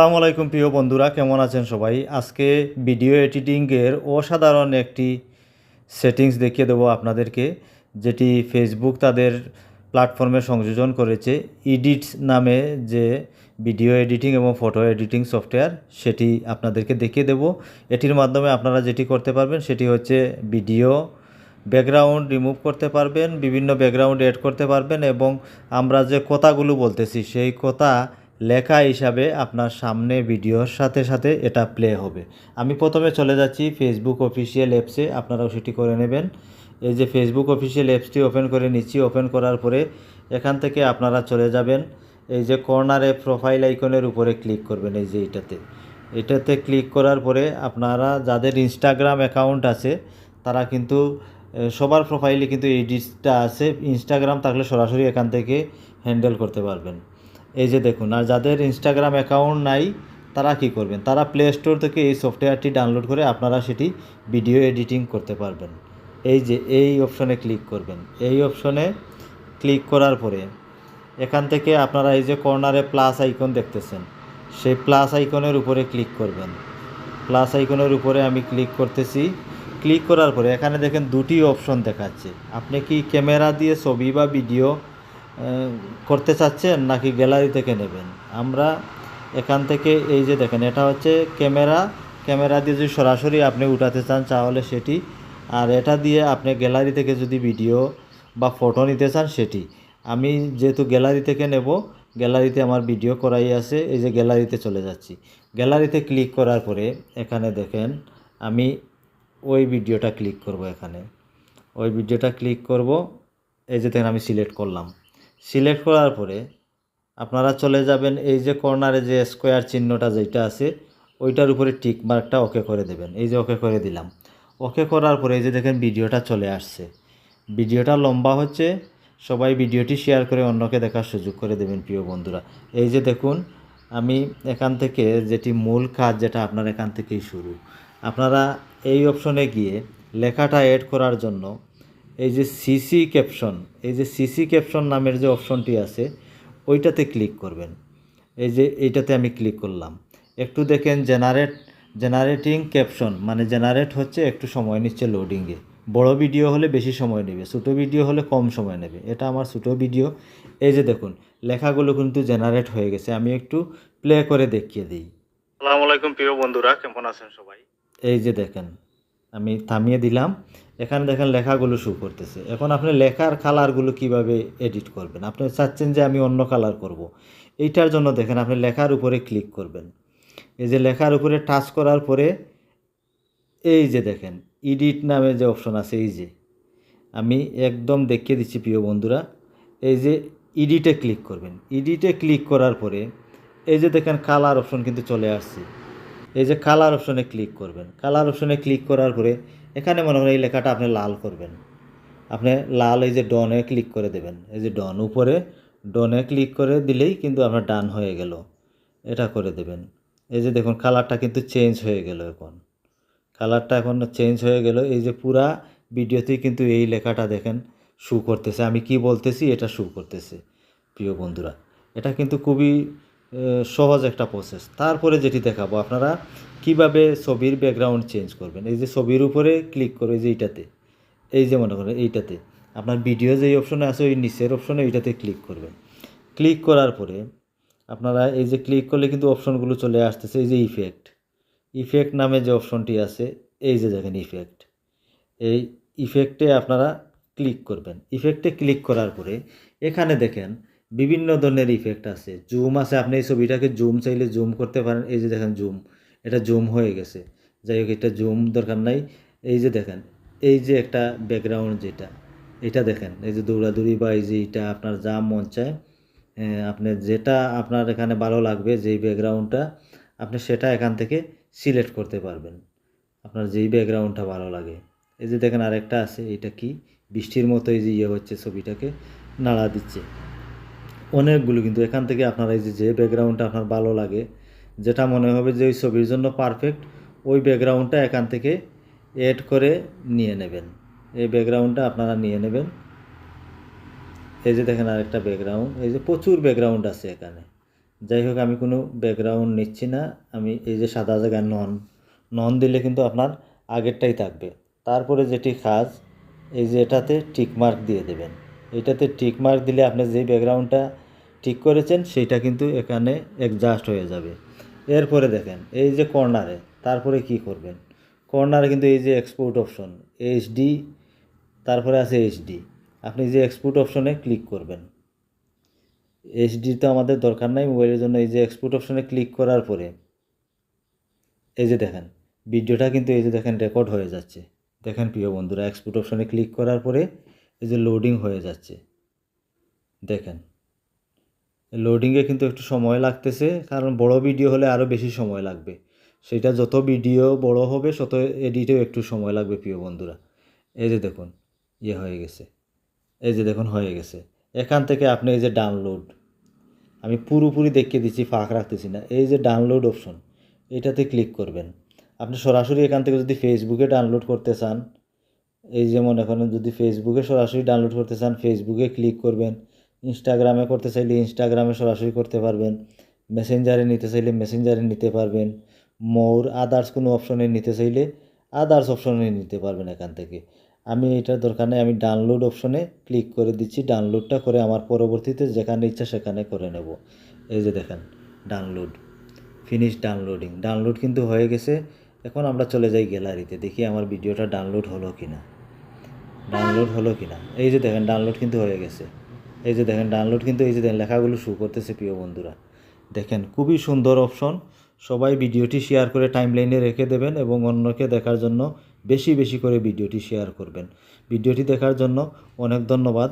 আসসালামু আলাইকুম প্রিয় বন্ধুরা, কেমন আছেন সবাই? আজকে ভিডিও এডিটিংয়ের অসাধারণ একটি সেটিংস দেখিয়ে দেবো আপনাদেরকে, যেটি ফেসবুক তাদের প্ল্যাটফর্মে সংযোজন করেছে। ইডিটস নামে যে ভিডিও এডিটিং এবং ফটো এডিটিং সফটওয়্যার সেটি আপনাদেরকে দেখিয়ে দেব। এটির মাধ্যমে আপনারা যেটি করতে পারবেন, সেটি হচ্ছে ভিডিও ব্যাকগ্রাউন্ড রিমুভ করতে পারবেন, বিভিন্ন ব্যাকগ্রাউন্ড এড করতে পারবেন এবং আমরা যে কথাগুলো বলতেছি, সেই কথা লেখা হিসাবে আপনার সামনে ভিডিওর সাথে সাথে এটা প্লে হবে। আমি প্রথমে চলে যাচ্ছি ফেসবুক অফিসিয়াল অ্যাপসে আপনারাও সেটি করে নেবেন। এই যে ফেসবুক অফিসিয়াল অ্যাপসটি ওপেন করে নিচ্ছি ওপেন করার পরে এখান থেকে আপনারা চলে যাবেন। এই যে কর্নারে প্রোফাইল আইকনের উপরে ক্লিক করবেন, এই যে এটাতে। এটাতে ক্লিক করার পরে আপনারা যাদের ইনস্টাগ্রাম অ্যাকাউন্ট আছে, তারা কিন্তু সবার প্রোফাইলে কিন্তু এই ডিসটা আছে। ইনস্টাগ্রাম থাকলে সরাসরি এখান থেকে হ্যান্ডেল করতে পারবেন। এই যে দেখুন, আর যাদের ইনস্টাগ্রাম অ্যাকাউন্ট নাই, তারা কি করবেন? তারা প্লে স্টোর থেকে এই সফটওয়্যারটি ডাউনলোড করে আপনারা সেটি ভিডিও এডিটিং করতে পারবেন। এই যে, এই অপশনে ক্লিক করবেন। এই অপশনে ক্লিক করার পরে এখান থেকে আপনারা এই যে কর্নারে প্লাস আইকন দেখতেছেন, সেই প্লাস আইকনের উপরে ক্লিক করবেন। প্লাস আইকনের উপরে আমি ক্লিক করতেছি। ক্লিক করার পরে এখানে দেখেন দুটি অপশন দেখাচ্ছে। আপনি কি ক্যামেরা দিয়ে ছবি বা ভিডিও করতে চাচ্ছেন নাকি গ্যালারি থেকে নেবেন? আমরা এখান থেকে এই যে দেখেন, এটা হচ্ছে ক্যামেরা। ক্যামেরা দিয়ে যদি সরাসরি আপনি উঠাতে চান তাহলে সেটি। আর এটা দিয়ে আপনি গ্যালারি থেকে যদি ভিডিও বা ফটো নিতে চান সেটি। আমি যেহেতু গ্যালারি থেকে নেব, গ্যালারিতে আমার ভিডিও করাই আছে, এই যে গ্যালারিতে চলে যাচ্ছি। গ্যালারিতে ক্লিক করার পরে এখানে দেখেন, আমি ওই ভিডিওটা ক্লিক করব এখানে। ওই ভিডিওটা ক্লিক করব, এই যে দেখেন আমি সিলেক্ট করলাম। সিলেক্ট করার পরে আপনারা চলে যাবেন এই যে কর্নারে যে স্কোয়ার চিহ্নটা যেটা আছে, ওইটার উপরে টিক মার্কটা ওকে করে দেবেন। এই যে ওকে করে দিলাম। ওকে করার পরে এই যে দেখেন ভিডিওটা চলে আসছে। ভিডিওটা লম্বা হচ্ছে। সবাই ভিডিওটি শেয়ার করে অন্যকে দেখার সুযোগ করে দেবেন, প্রিয় বন্ধুরা। এই যে দেখুন, আমি এখান থেকে যেটি মূল কাজ যেটা আপনার এখান থেকেই শুরু। আপনারা এই অপশনে গিয়ে লেখাটা অ্যাড করার জন্য এই যে সিসি ক্যাপশন এই যে সিসি ক্যাপশন নামের যে অপশনটি আছে ওইটাতে ক্লিক করবেন। এই যে এইটাতে আমি ক্লিক করলাম। একটু দেখেন জেনারেট জেনারেটিং ক্যাপশন মানে জেনারেট হচ্ছে একটু সময় নিচ্ছে লোডিংয়ে বড় ভিডিও হলে বেশি সময় নেবে ছোটো ভিডিও হলে কম সময় নেবে। এটা আমার ছোটো ভিডিও এই যে দেখুন লেখাগুলো কিন্তু জেনারেট হয়ে গেছে। আমি একটু প্লে করে দেখিয়ে দিই। আসসালামু আলাইকুম প্রিয় বন্ধুরা কেমন আছেন সবাই? এই যে দেখেন। আমি থামিয়ে দিলাম। এখানে দেখেন লেখাগুলো শু করতেছে। এখন আপনি লেখার কালারগুলো কীভাবে এডিট করবেন? আপনি চাচ্ছেন যে আমি অন্য কালার করব। এইটার জন্য দেখেন আপনি লেখার উপরে ক্লিক করবেন। এই যে লেখার উপরে টাচ করার পরে এই যে দেখেন এডিট নামে যে অপশন আছে, এই যে, আমি একদম দেখিয়ে দিচ্ছি প্রিয় বন্ধুরা। এই যে এডিটে ক্লিক করবেন। এডিটে ক্লিক করার পরে এই যে দেখেন কালার অপশন কিন্তু চলে আসছে। এই যে কালার অপশনে ক্লিক করবেন। কালার অপশনে ক্লিক করার পরে এখানে মনে করেন এই লেখাটা আপনি লাল করবেন। আপনি লাল এই যে ডনে ক্লিক করে দেবেন। এই যে ডন উপরে ডনে ক্লিক করে দিলেই কিন্তু আপনার ডান হয়ে গেল। এটা করে দেবেন। এই যে দেখুন কালারটা কিন্তু চেঞ্জ হয়ে গেল এখন। কালারটা এখন চেঞ্জ হয়ে গেল। এই যে পুরা ভিডিওতেই কিন্তু এই লেখাটা দেখেন শু করতেছে। আমি কি বলতেছি? এটা শু করতেছে। প্রিয় বন্ধুরা, এটা কিন্তু খুবই সহজ একটা প্রসেস তারপরে যেটি দেখাবো আপনারা, কীভাবে ছবির ব্যাকগ্রাউন্ড চেঞ্জ করবেন। এই যে ছবির উপরে ক্লিক করে যে এইটাতে। এই যে মনে করেন এইটাতে। আপনার ভিডিও যেই অপশনে আছে, ওই নিচের অপশনে এইটাতে ক্লিক করবেন। ক্লিক করার পরে আপনারা এই যে ক্লিক করলে কিন্তু অপশনগুলো চলে আসতেছে, এই যে ইফেক্ট ইফেক্ট নামে যে অপশনটি আছে, এই যে দেখেন ইফেক্ট এই ইফেক্টে আপনারা ক্লিক করবেন। ইফেক্টে ক্লিক করার পরে এখানে দেখেন বিভিন্ন ধরনের ইফেক্ট আছে। জুম আছে, আপনি এই ছবিটাকে জুম চাইলে জুম করতে পারেন। এই যে দেখেন জুম এটা জুম হয়ে গেছে। যাই হোক, এটা জুম দরকার নাই। এই যে দেখেন, এই যে একটা ব্যাকগ্রাউন্ড যেটা, এটা দেখেন, এই যে দৌড়াদৌড়ি বা এই যে এটা আপনার যা মন চায় আপনি যেটা আপনার এখানে ভালো লাগবে, যেই ব্যাকগ্রাউন্ডটা আপনি সেটা এখান থেকে সিলেক্ট করতে পারবেন। আপনার যেই ব্যাকগ্রাউন্ডটা ভালো লাগে। এই যে দেখেন আরেকটা আছে, এটা কি? বৃষ্টির মতো এই যে ইয়ে হচ্ছে ছবিটাকে, নাড়া দিচ্ছে। অনেকগুলো, কিন্তু এখান থেকে আপনার এই যে ব্যাকগ্রাউন্ডটা আপনার ভালো লাগে, যেটা মনে হবে যে ওই ছবির জন্য পারফেক্ট ওই ব্যাকগ্রাউন্ডটা এখান থেকে এড করে নিয়ে নেবেন। এই ব্যাকগ্রাউন্ডটা আপনারা নিয়ে নেবেন। এই যে দেখেন আরেকটা ব্যাকগ্রাউন্ড এই যে প্রচুর ব্যাকগ্রাউন্ড আছে এখানে। যাই হোক, আমি কোনো ব্যাকগ্রাউন্ড নিচ্ছি না, আমি এই যে সাদা জায়গায় নন নন দিলে কিন্তু আপনার আগেরটাই থাকবে। তারপরে যেটি কাজ এই যে এটাতে টিক মার্ক দিয়ে দেবেন। এটাতে টিক মার্ক দিলে আপনি যে ব্যাকগ্রাউন্ডটা ঠিক করেছেন, সেইটা কিন্তু এখানে অ্যাডজাস্ট হয়ে যাবে। এরপরে দেখেন, এই যে কর্নারে তারপরে কি করবেন? কর্নারে কিন্তু এই যে এক্সপোর্ট অপশন এইচডি তারপরে আছে এইচডি আপনি যে এক্সপোর্ট অপশনে ক্লিক করবেন। এইচডি তো আমাদের দরকার নাই মোবাইলের জন্য এই যে এক্সপোর্ট অপশনে ক্লিক করার পরে, এই যে দেখেন ভিডিওটা কিন্তু এই যে দেখেন রেকর্ড হয়ে যাচ্ছে। দেখেন প্রিয় বন্ধুরা এক্সপোর্ট অপশনে ক্লিক করার পরে এই যে লোডিং হয়ে যাচ্ছে। দেখেন লোডিংয়ে কিন্তু একটু সময় লাগতেছে, কারণ বড় ভিডিও হলে আরও বেশি সময় লাগবে। সেটা যত ভিডিও বড় হবে, তত এডিটেও একটু সময় লাগবে, প্রিয় বন্ধুরা। এই যে দেখুন ইয়ে হয়ে গেছে। এই যে দেখুন, হয়ে গেছে। এখান থেকে আপনি এই যে ডাউনলোড আমি পুরোপুরি দেখিয়ে দিচ্ছি, ফাঁক রাখতেছি না। এই যে ডাউনলোড অপশন এটাতে ক্লিক করবেন। আপনি সরাসরি এখান থেকে যদি ফেসবুকে ডাউনলোড করতে চান এই যেমন এখন যদি ফেসবুকে সরাসরি ডাউনলোড করতে চান ফেসবুকে ক্লিক করবেন। ইনস্টাগ্রামে করতে চাইলে ইনস্টাগ্রামে সরাসরি করতে পারবেন। মেসেঞ্জারে নিতে চাইলে মেসেঞ্জারে নিতে পারবেন। মোর আদার্স কোনো অপশনে নিতে চাইলে আদার্স অপশনে নিতে পারবেন এখান থেকে। আমি এটার দরকার নেই, আমি ডাউনলোড অপশনে ক্লিক করে দিচ্ছি ডাউনলোডটা করে আমার পরবর্তীতে যেখানে ইচ্ছা সেখানে করে নেব। এই যে দেখেন ডাউনলোড ফিনিশ ডাউনলোডিং ডাউনলোড কিন্তু হয়ে গেছে, এখন আমরা চলে যাই গ্যালারিতে দেখি আমার ভিডিওটা ডাউনলোড হলো কি না ডাউনলোড হলো কি না এই যে দেখেন ডাউনলোড কিন্তু হয়ে গেছে। এই যে দেখেন ডাউনলোড কিন্তু এই যে দেখেন, লেখাগুলো শু করতেছে প্রিয় বন্ধুরা। দেখেন, খুবই সুন্দর অপশন সবাই ভিডিওটি শেয়ার করে টাইম লাইনে রেখে দেবেন এবং অন্যকে দেখার জন্য বেশি বেশি করে ভিডিওটি শেয়ার করবেন। ভিডিওটি দেখার জন্য অনেক ধন্যবাদ।